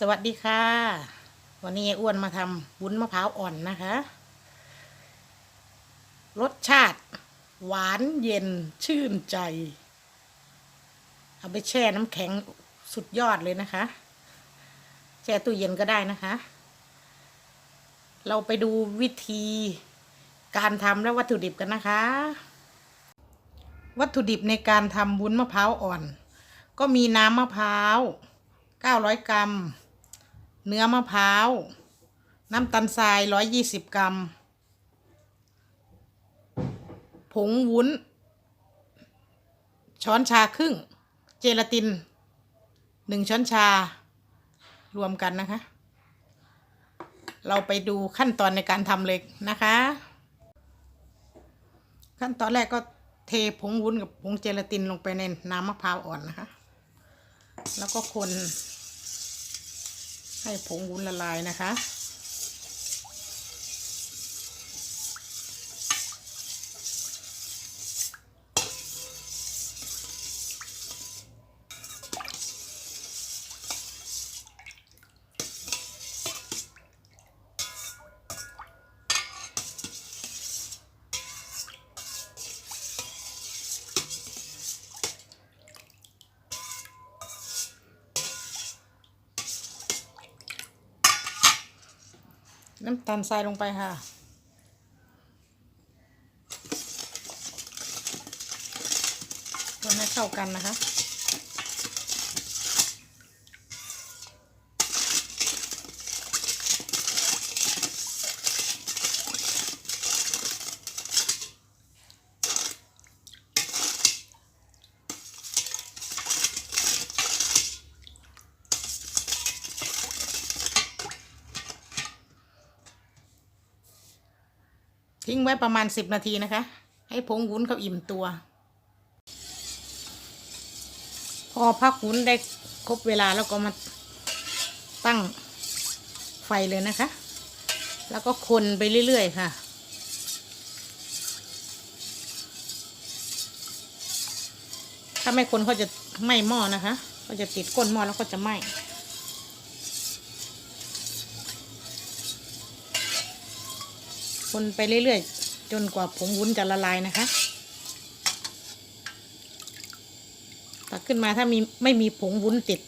สวัสดีค่ะ วันนี้ยายอ้วนมาทำวุ้นมะพร้าวอ่อนนะคะ รสชาติ หวานเย็นชื่นใจ เอาไปแช่น้ำแข็งสุดยอดเลยนะคะ แช่ตู้เย็นก็ได้นะคะ เราไปดูวิธีการทำและวัตถุดิบกันนะคะ วัตถุดิบในการทำวุ้นมะพร้าวอ่อน ก็มีน้ำมะพร้าว900 กรัม เนื้อมะพร้าว น้ำตาลทราย120กรัม ผงวุ้น ช้อนชาครึ่ง เจลาติน1ช้อนชา รวมกันนะคะ เราไปดูขั้นตอนในการทำเลยนะคะ ขั้นตอนแรกก็เทผงวุ้นกับผงเจลาตินลงไปในน้ำมะพร้าวอ่อนนะคะ แล้วก็คน ให้ผงวุ้นละลายนะคะ น้ำตาลทรายลงไปค่ะ คนให้เข้ากันนะคะ ทิ้งไว้ประมาณสิบนาทีนะคะ ให้ผงวุ้นเขาอิ่มตัว พอพักวุ้นได้ครบเวลาแล้วก็มาตั้งไฟเลยนะคะ แล้วก็คนไปเรื่อยๆค่ะถ้าไม่คนเขาจะไหม้หม้อนะคะ ก็จะติดก้นหม้อแล้วก็จะไหม้ คนไปเรื่อยๆ จนกว่าผงวุ้นจะละลายนะคะ ตักขึ้นมาถ้ามีไม่มีผงวุ้นติด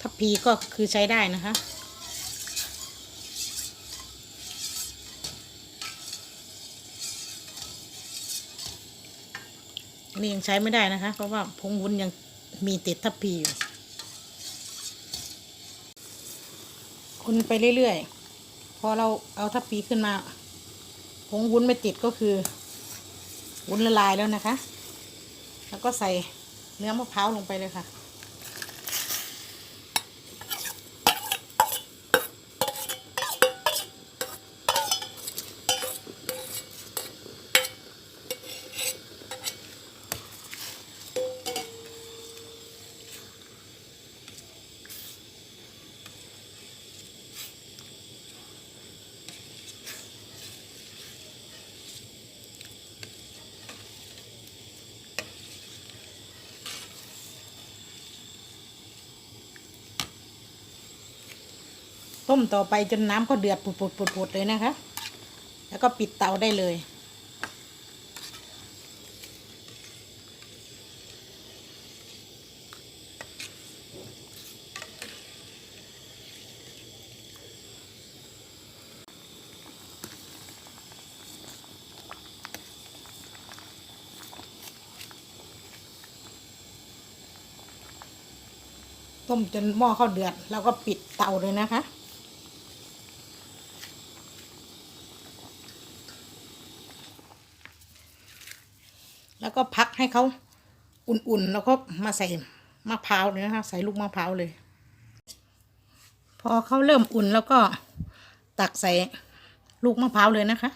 ทัพพีก็คือใช้ได้นะคะนนี้ยังใช้ไม่ได้นะคะ เพราะว่าผงวุ้นยังมีติดทัพพีอยู่ คนไปเรื่อยๆ พอเราเอาทัพปีขึ้นมาผงวุ้นไม่ติดก็คือวุ้นละลายแล้วนะคะ แล้วก็ใส่เนื้อมะพร้าวลงไปเลยค่ะ ต้มต่อไปจนน้ำเขาเดือดปุดๆๆๆเลยนะคะ แล้วก็ปิดเตาได้เลยต้มจนหม้อเขาเดือด แล้วก็ปิดเตาเลยนะคะ แล้วก็พัก ให้เขาอุ่นๆ แล้วก็มาใส่มะพร้าวเลยนะคะใส่ลูกมะพร้าวเลย พอเขาเริ่มอุ่นแล้วก็ตักใส่ลูกมะพร้าวเลยนะคะ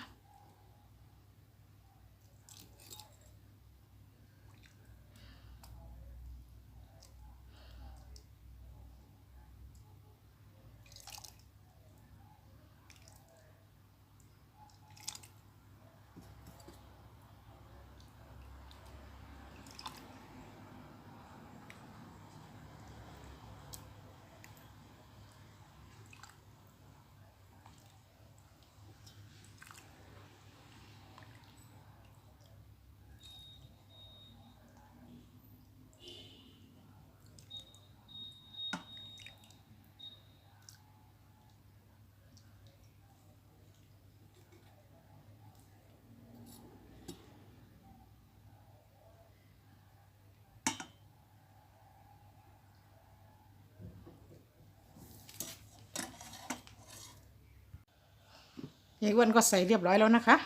ยายอ้วนก็ใส่เรียบร้อยแล้วนะคะ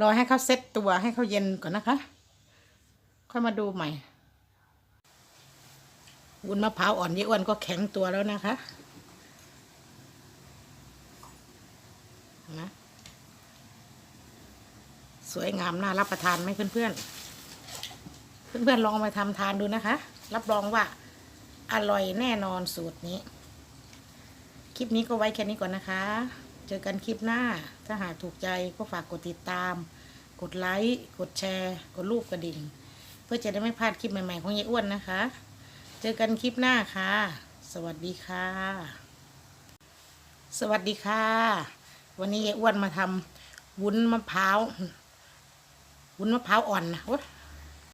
รอให้เขาเซ็ตตัวให้เขาเย็นก่อนนะคะ ค่อยมาดูใหม่วุ้นมะพร้าวอ่อนยายอ้วนก็แข็งตัวแล้วนะคะนะสวยงามน่ารับประทานไหมเพื่อนๆเพื่อนๆลองเอามาทำทานดูนะคะ รับรองว่าอร่อยแน่นอนสูตรนี้ คลิปนี้ก็ไว้แค่นี้ก่อนนะคะ เจอกันคลิปหน้า ถ้าหากถูกใจก็ฝากกดติดตาม กดไลค์ กดแชร์ กดรูปกระดิ่ง เพื่อจะได้ไม่พลาดคลิปใหม่ๆของยายอ้วนนะคะ เจอกันคลิปหน้าค่ะ สวัสดีค่ะ สวัสดีค่ะ วันนี้ยายอ้วนมาทำวุ้นมะพร้าว วุ้นมะพร้าวอ่อนนะโอ๊ย